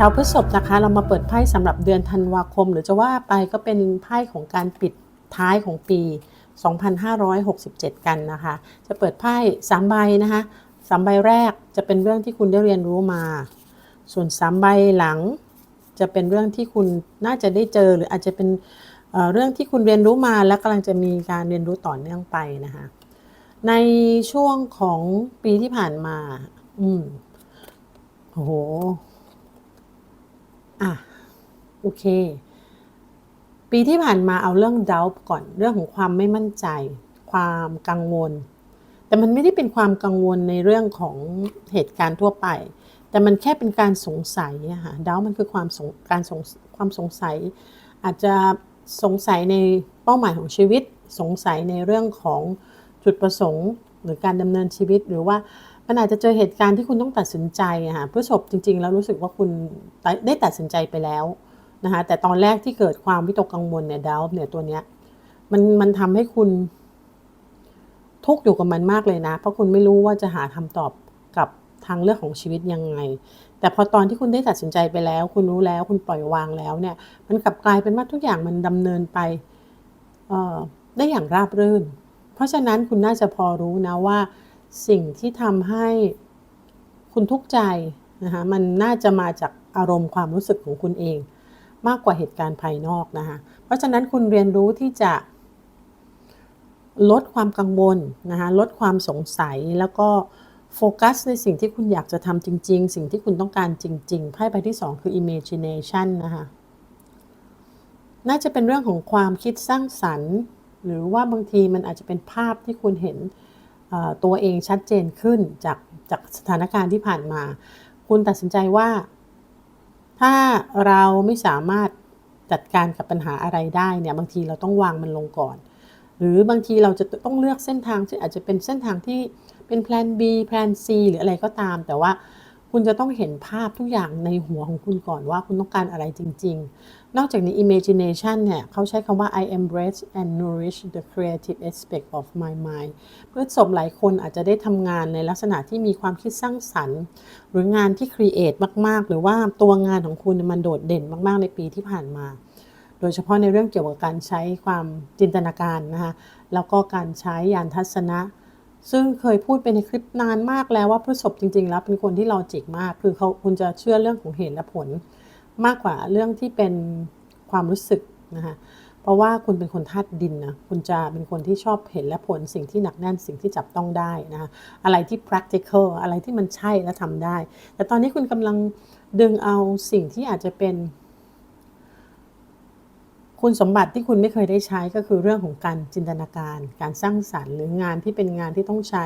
ชาวพฤษภนะคะ เรามาเปิดไพ่สำหรับเดือนธันวาคม หรือจะว่าไปก็เป็นไพ่ของการปิดท้ายของปี 2567 กันนะคะ จะเปิดไพ่3ใบนะคะสามใบแรกจะเป็นเรื่องที่คุณได้เรียนรู้มา ส่วน3ใบหลังจะเป็นเรื่องที่คุณน่าจะได้เจอหรืออาจจะเป็นเเรื่องที่คุณเรียนรู้มาและกำลังจะมีการเรียนรู้ต่อเนื่องไปนะคะ ในช่วงของปีที่ผ่านมา อืมโอ้โห อะโอเค ปีที่ผ่านมาเอาเรื่องด u าก่อนเรื่องของความไม่มั่นใจ ความกังวล แต่มันไม่ได้เป็นความกังวลในเรื่องของเหตุการณ์ทั่วไป แต่มันแค่เป็นการสงสัยอะค่ะด u ามันคือความสงการสงความสงสัย อาจจะสงสัยในเป้าหมายของชีวิต สงสัยในเรื่องของจุดประสงค์หรือการดำเนินชีวิตหรือว่า มันอาจจะเจอเหตุการณ์ที่คุณต้องตัดสินใจอะค่ะพฤษภจริง ๆ แล้วรู้สึกว่าคุณได้ตัดสินใจไปแล้วนะคะแต่ตอนแรกที่เกิดความวิตกกังวลเนี่ยดาวเนี่ยตัวเนี้ยมันมันทำให้คุณ ทุกข์อยู่กับมันมากเลยนะ เพราะคุณไม่รู้ว่าจะหาคำตอบกับทางเลือกของชีวิตยังไง แต่พอตอนที่คุณได้ตัดสินใจไปแล้ว คุณรู้แล้ว คุณปล่อยวางแล้วเนี่ย มันกลับกลายเป็นว่าทุกอย่างมันดำเนินไปเอ่อได้อย่างราบรื่น เพราะฉะนั้นคุณน่าจะพอรู้นะว่า สิ่งที่ทำให้คุณทุกข์ใจนะคะมันน่าจะมาจากอารมณ์ความรู้สึกของคุณเอง มากกว่าเหตุการณ์ภายนอกนะคะเพราะฉะนั้นคุณเรียนรู้ที่จะลดความกังวลนะคะลดความสงสัยแล้วก็โฟกัสในสิ่งที่คุณอยากจะทำจริง ๆ สิ่งที่คุณต้องการจริง ๆ ไพ่ใบที่ 2 คือ imagination นะคะน่าจะเป็นเรื่องของความคิดสร้างสรรค์ หรือว่าบางทีมันอาจจะเป็นภาพที่คุณเห็น ตัวเองชัดเจนขึ้นจากจากสถานการณ์ที่ผ่านมา คุณตัดสินใจว่า ถ้าเราไม่สามารถจัดการกับปัญหาอะไรได้เนี่ยบางทีเราต้องวางมันลงก่อน หรือบางทีเราจะต้องเลือกเส้นทางที่อาจจะเป็นเส้นทางที่เป็นแพลน B แพลน C หรืออะไรก็ตาม แต่ว่า คุณจะต้องเห็นภาพทุกอย่างในหัวของคุณก่อนว่าคุณต้องการอะไรจริง ๆ นอกจากนี้ imagination เนี่ยเขาใช้คำว่า I embrace and nourish the creative aspect of my mind เพื่อศพหลายคนอาจจะได้ทำงานในลักษณะที่มีความคิดสร้างสรรค์ หรืองานที่ create มาก ๆ หรือว่าตัวงานของคุณมันโดดเด่นมาก ๆ ในปีที่ผ่านมา โดยเฉพาะในเรื่องเกี่ยวกับการใช้ความจินตนาการนะคะแล้วก็การใช้ยานทัศนะ ซึ่งเคยพูดไปในคลิปนานมากแล้วว่าพฤษภจริง ๆ แล้วเป็นคนที่ลอจิกมาก คือเขาคุณจะเชื่อเรื่องของเหตุและผล มากกว่าเรื่องที่เป็นความรู้สึกนะคะเพราะว่าคุณเป็นคนธาตุดินนะคุณจะเป็นคนที่ชอบเห็นและผลสิ่งที่หนักแน่นสิ่งที่จับต้องได้นะคะอะไรที่ practical อะไรที่มันใช่และทำได้ แต่ตอนนี้คุณกำลังดึงเอาสิ่งที่อาจจะเป็น คุณสมบัติที่คุณไม่เคยได้ใช้ก็คือเรื่องของการจินตนาการ การสร้างสรรค์ หรืองานที่เป็นงานที่ต้องใช้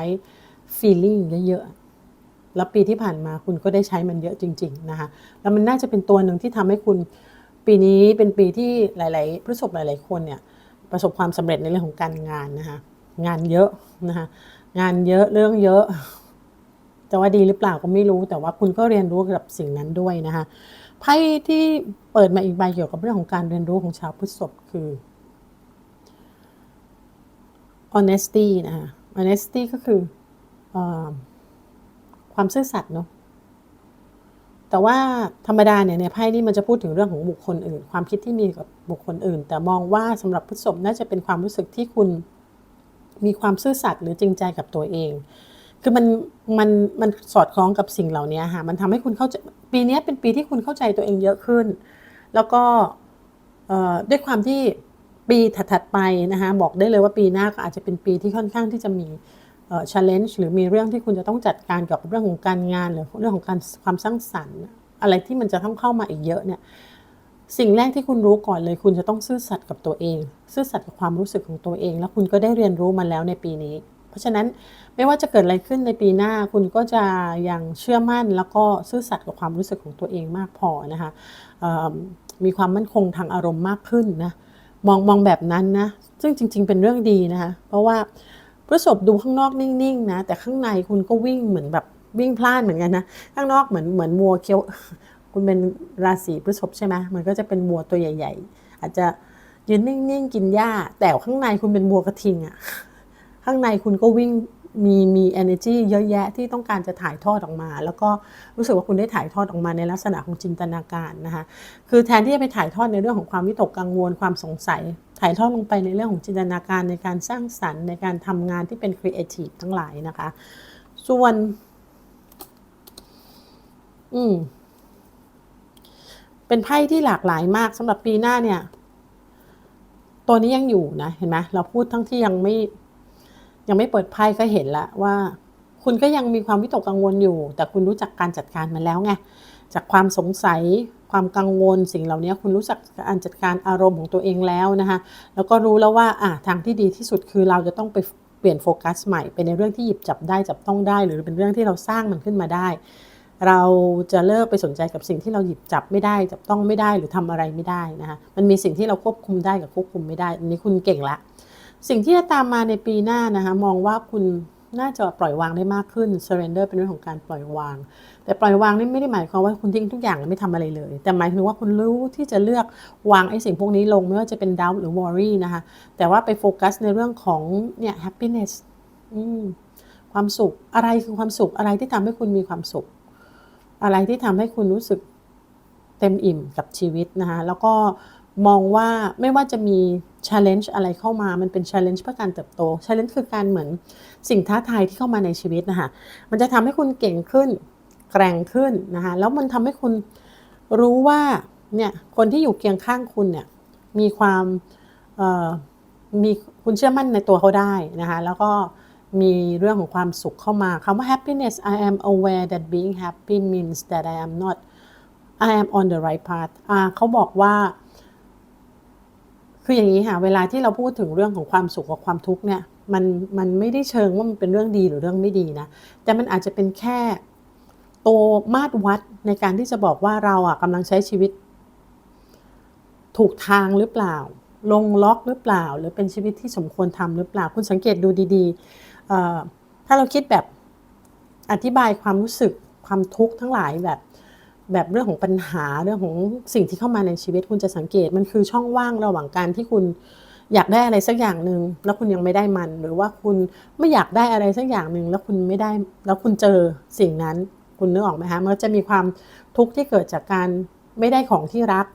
feeling เยอะๆ แล้วปีที่ผ่านมาคุณก็ได้ใช้มันเยอะจริง ๆ นะคะ แล้วมันน่าจะเป็นตัวหนึ่งที่ทำให้คุณปีนี้เป็นปีที่หลาย ๆ ประสบหลาย ๆ คนเนี่ยประสบความสำเร็จในเรื่องของการงานนะคะ งานเยอะนะคะงานเยอะเรื่องเยอะ แต่ว่าดีหรือเปล่าก็ไม่รู้ แต่ว่าคุณก็เรียนรู้กับสิ่งนั้นด้วยนะคะ ไพ่ที่เปิดมาอีกใบเกี่ยวกับเรื่องของการเรียนรู้ของชาวพฤษภคือ honesty นะคะ honesty ก็คืออความซื่อสัตย์เนาะแต่ว่าธรรมดาเนี่ยในไพ่นี่มันจะพูดถึงเรื่องของบุคคลอื่น ความคิดที่มีกับบุคคลอื่น แต่มองว่าสำหรับพฤษภน่าจะเป็นความรู้สึกที่คุณมีความซื่อสัตย์หรือจริงใจกับตัวเอง คือมันมันมันสอดคล้องกับสิ่งเหล่านี้ค่ะมันทำให้คุณเข้าใจปีนี้เป็นปีที่คุณเข้าใจตัวเองเยอะขึ้น แล้วก็ด้วยความที่ปีถัดๆไปนะคะบอกได้เลยว่าปีหน้าก็อาจจะเป็นปีที่ค่อนข้างที่จะมี challenge หรือมีเรื่องที่คุณจะต้องจัดการกับเรื่องของการงานหรือเรื่องของการความสร้างสรรค์ อะไรที่มันจะต้องเข้ามาอีกเยอะเนี่ยสิ่งแรกที่คุณรู้ก่อนเลย คุณจะต้องซื่อสัตย์กับตัวเอง ซื่อสัตย์กับความรู้สึกของตัวเอง แล้วคุณก็ได้เรียนรู้มาแล้วในปีนี้ เพราะฉะนั้นไม่ว่าจะเกิดอะไรขึ้นในปีหน้าคุณก็จะยังเชื่อมั่น แล้วก็ซื่อสัตย์กับความรู้สึกของตัวเองมากพอนะคะมีความมั่นคงทางอารมณ์มากขึ้นนะมองมองแบบนั้นนะซึ่งจริง ๆ เป็นเรื่องดีนะคะเพราะว่าพฤษภดูข้างนอกนิ่งๆนะแต่ข้างในคุณก็วิ่งเหมือนแบบวิ่งพลาดเหมือนกันนะข้างนอกเหมือนเหมือนมัวเคี้ยวคุณเป็นราศีพฤษภใช่ไหมมันก็จะเป็นวัวตัวใหญ่ ๆ อาจจะยืนนิ่งๆกินหญ้าแต่ข้างในคุณเป็นวัวกระทิงอะ ข้างในคุณก็วิ่งมีมี energy เยอะแยะที่ต้องการจะถ่ายทอดออกมา แล้วก็รู้สึกว่าคุณได้ถ่ายทอดออกมาในลักษณะของจินตนาการนะคะคือแทนที่จะไปถ่ายทอดในเรื่องของความวิตกกังวลความสงสัย ถ่ายทอดลงไปในเรื่องของจินตนาการในการสร้างสรรค์ในการทำงานที่เป็นครีเอทีฟทั้งหลายนะคะ ส่วน อืมเป็นไพ่ที่หลากหลายมากสำหรับปีหน้าเนี่ย ตัวนี้ยังอยู่นะ เห็นไหมเราพูดทั้งที่ยังไม่ ยังไม่เปิดไพ่ก็เห็นละว่า คุณก็ยังมีความวิตกกังวลอยู่ แต่คุณรู้จักการจัดการมันแล้วไงจากความสงสัยความกังวลสิ่งเหล่านี้คุณรู้จักการจัดการอารมณ์ของตัวเองแล้วนะคะแล้วก็รู้แล้วว่าอะทางที่ดีที่สุดคือเราจะต้องไปเปลี่ยนโฟกัสใหม่เป็นในเรื่องที่หยิบจับได้จับต้องได้ หรือเป็นเรื่องที่เราสร้างมันขึ้นมาได้ เราจะเลิกไปสนใจกับสิ่งที่เราหยิบจับไม่ได้ จับต้องไม่ได้หรือทำอะไรไม่ได้นะคะมันมีสิ่งที่เราควบคุมได้กับควบคุมไม่ได้อันนี้คุณเก่งละ สิ่งที่จะตามมาในปีหน้านะคะมองว่าคุณน่าจะปล่อยวางได้มากขึ้น surrender เป็นเรื่องของการปล่อยวาง แต่ปล่อยวางนี่ไม่ได้หมายความว่าคุณทิ้งทุกอย่างแล้วไม่ทำอะไรเลย แต่หมายถึงว่าคุณรู้ที่จะเลือกวางไอ้สิ่งพวกนี้ลงไม่ว่าจะเป็น doubt หรือ worry นะคะ แต่ว่าไปโฟกัสในเรื่องของเนี่ย happiness ความสุข อะไรคือความสุข อะไรที่ทำให้คุณมีความสุข อะไรที่ทำให้คุณรู้สึกเต็มอิ่มกับชีวิตนะคะ แล้วก็ มองว่าไม่ว่าจะมี challenge อะไรเข้ามา มันเป็น challenge เพื่อการเติบโต challenge คือการเหมือนสิ่งท้าทายที่เข้ามาในชีวิตนะคะ มันจะทำให้คุณเก่งขึ้น แกร่งขึ้นนะคะ แล้วมันทำให้คุณรู้ว่า เนี่ย คนที่อยู่เคียงข้างคุณเนี่ย มีความมีคุณเชื่อมั่นในตัวเขาได้นะคะ แล้วก็มีเรื่องของความสุขเข้ามาคำว่า happiness I am aware that being happy means that I am not I am on the right path เขาบอกว่า คืออย่างนี้ค่ะเวลาที่เราพูดถึงเรื่องของความสุขกับความทุกข์เนี่ยมันมันไม่ได้เชิงว่ามันเป็นเรื่องดีหรือเรื่องไม่ดีนะแต่มันอาจจะเป็นแค่ตัวมาตรวัดในการที่จะบอกว่าเราอะกำลังใช้ชีวิต ถูกทางหรือเปล่า ลงล็อกหรือเปล่า หรือเป็นชีวิตที่สมควรทำหรือเปล่า คุณสังเกตดูดีๆถ้าเราคิดแบบอธิบายความรู้สึกความทุกข์ทั้งหลายแบบ แบบเรื่องของปัญหาเรื่องของสิ่งที่เข้ามาในชีวิตคุณจะสังเกตมันคือช่องว่างระหว่างการที่คุณอยากได้อะไรสักอย่างหนึ่งแล้วคุณยังไม่ได้มัน หรือว่าคุณไม่อยากได้อะไรสักอย่างหนึ่งแล้วคุณไม่ได้แล้วคุณเจอสิ่งนั้น คุณนึกออกไหมคะมันจะมีความทุกข์ที่เกิดจากการไม่ได้ของที่รัก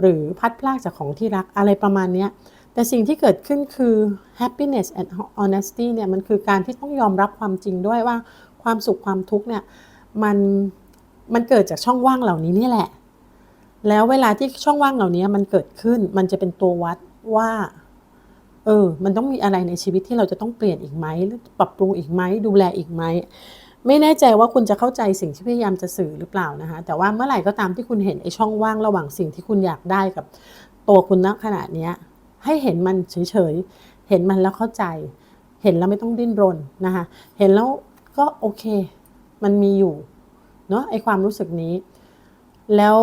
หรือพัดพลากจากของที่รักอะไรประมาณนี้แต่สิ่งที่เกิดขึ้นคือ happiness and honesty เนี่ยมันคือการที่ต้องยอมรับความจริงด้วยว่าความสุขความทุกข์เนี่ยมัน มันเกิดจากช่องว่างเหล่านี้นี่แหละ แล้วเวลาที่ช่องว่างเหล่านี้มันเกิดขึ้น มันจะเป็นตัววัดว่า เออ มันต้องมีอะไรในชีวิตที่เราจะต้องเปลี่ยนอีกไหมปรับปรุงอีกไหม ดูแลอีกไหม ไม่แน่ใจว่าคุณจะเข้าใจสิ่งที่พยายามจะสื่อหรือเปล่านะคะ แต่ว่าเมื่อไหร่ก็ตามที่คุณเห็นไอ้ช่องว่างระหว่างสิ่งที่คุณอยากได้กับ ตัวคุณณขณะนี้ให้เห็นมันเฉยๆ เห็นมันแล้วเข้าใจ เห็นแล้วไม่ต้องดิ้นรนนะคะ เห็นแล้วก็โอเค มันมีอยู่ เนาะไอความรู้สึกนี้ แล้ว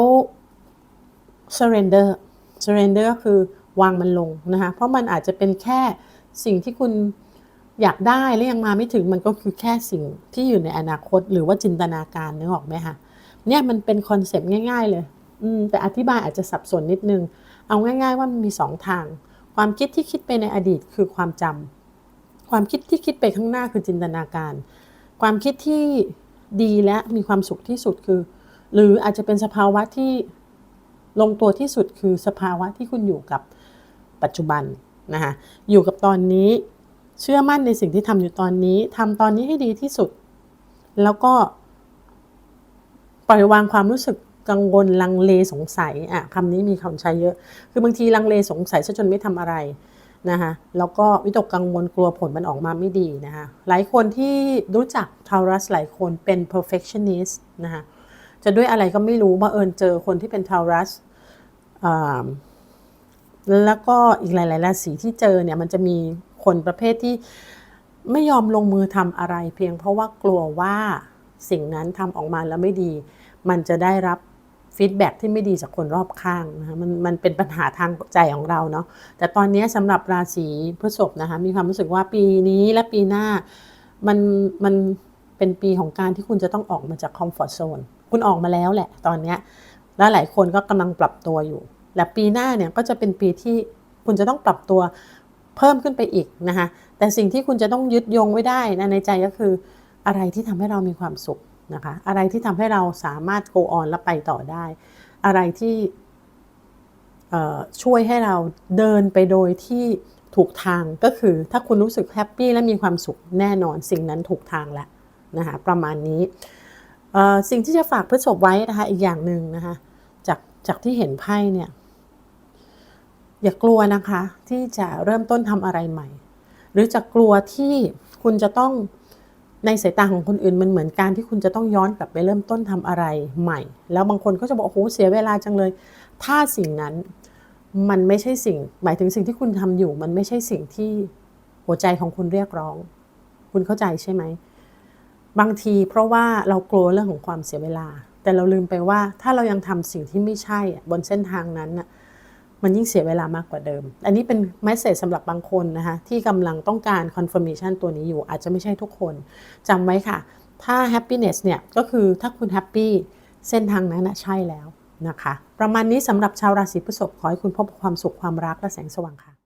surrender surrender ก็คือวางมันลงนะคะเพราะมันอาจจะเป็นแค่สิ่งที่คุณอยากได้และยังมาไม่ถึงมันก็คือแค่สิ่งที่อยู่ในอนาคต หรือว่าจินตนาการนึกออกไหมคะเนี่ยมันเป็นคอนเซปต์ง่าย ๆ เลยอืมแต่อธิบายอาจจะสับสนนิดนึง เอาง่าย ๆ ว่ามันมีสองทาง ความคิดที่คิดไปในอดีตคือความจำความคิดที่คิดไปข้างหน้าคือจินตนาการ ความคิดที่ ดีและมีความสุขที่สุดคือ หรืออาจจะเป็นสภาวะที่ลงตัวที่สุดคือสภาวะที่คุณอยู่กับปัจจุบันนะคะอยู่กับตอนนี้เชื่อมั่นในสิ่งที่ทำอยู่ตอนนี้ทำตอนนี้ให้ดีที่สุด แล้วก็ ปล่อยวางความรู้สึกกังวลลังเลสงสัยอะคำนี้มีคำใช้เยอะ คือบางทีลังเลสงสัยซะจนไม่ทำอะไร นะคะแล้วก็วิตกกังวลกลัวผลมันออกมาไม่ดีนะคะหลายคนที่รู้จักทารัสหลายคนเป็น perfectionist นะคะจะด้วยอะไรก็ไม่รู้มาเอิญเจอคนที่เป็นทารัสแล้วก็อีกหลายๆราศีที่เจอเนี่ยมันจะมีคนประเภทที่ไม่ยอมลงมือทำอะไรเพียงเพราะว่ากลัวว่าสิ่งนั้นทำออกมาแล้วไม่ดี มันจะได้รับ ฟีดแบ็ที่ไม่ดีจากคนรอบข้างนะคะมันมันเป็นปัญหาทางใจของเราเนาะแต่ตอนนี้สำหรับราศีพฤษภนะคะมีความรู้สึกว่าปีนี้และปีหน้ามันมันเป็นปีของการที่คุณจะต้องออกมาจากคอมฟอร์ทโซนคุณออกมาแล้วแหละตอนนี้แล้วหลายคนก็กำลังปรับตัวอยู่ และปีหน้าเนี่ยก็จะเป็นปีที่คุณจะต้องปรับตัวเพิ่มขึ้นไปอีกนะคะแต่สิ่งที่คุณจะต้องยึดโยงไว้ได้นะในใจก็คืออะไรที่ทำให้เรามีความสุข นะคะอะไรที่ทำให้เราสามารถ go on และไปต่อได้ อะไรที่ช่วยให้เราเดินไปโดยที่ถูกทางก็คือถ้าคุณรู้สึกแฮปปี้และมีความสุขแน่นอนสิ่งนั้นถูกทางแล้วนะคะประมาณนี้สิ่งที่จะฝากพฤษภไว้นะคะอีกอย่างหนึ่งนะคะจากจากที่เห็นไพ่เนี่ยอย่ากลัวนะคะที่จะเริ่มต้นทำอะไรใหม่ หรือจะกลัวที่คุณจะต้อง ในสายตาของคนอื่นมันเหมือนการที่คุณจะต้องย้อนกลับไปเริ่มต้นทำอะไรใหม่ แล้วบางคนก็จะบอกโอ้โหเสียเวลาจังเลย ถ้าสิ่งนั้นมันไม่ใช่สิ่ง หมายถึงสิ่งที่คุณทำอยู่ มันไม่ใช่สิ่งที่หัวใจของคุณเรียกร้อง คุณเข้าใจใช่ไหม บางทีเพราะว่าเรากลัวเรื่องของความเสียเวลา แต่เราลืมไปว่าถ้าเรายังทำสิ่งที่ไม่ใช่บนเส้นทางนั้นน่ะ มันยิ่งเสียเวลามากกว่าเดิม อันนี้เป็นแมสเซจสำหรับบางคนนะคะที่กำลังต้องการ confirmation ตัวนี้อยู่อาจจะไม่ใช่ทุกคนจำไว้ค่ะ ถ้า happiness เนี่ยก็คือถ้าคุณ happy เส้นทางนั้นนะใช่แล้วนะคะ ประมาณนี้สำหรับชาวราศีพฤษภขอให้คุณพบความสุขความรักและแสงสว่างค่ะ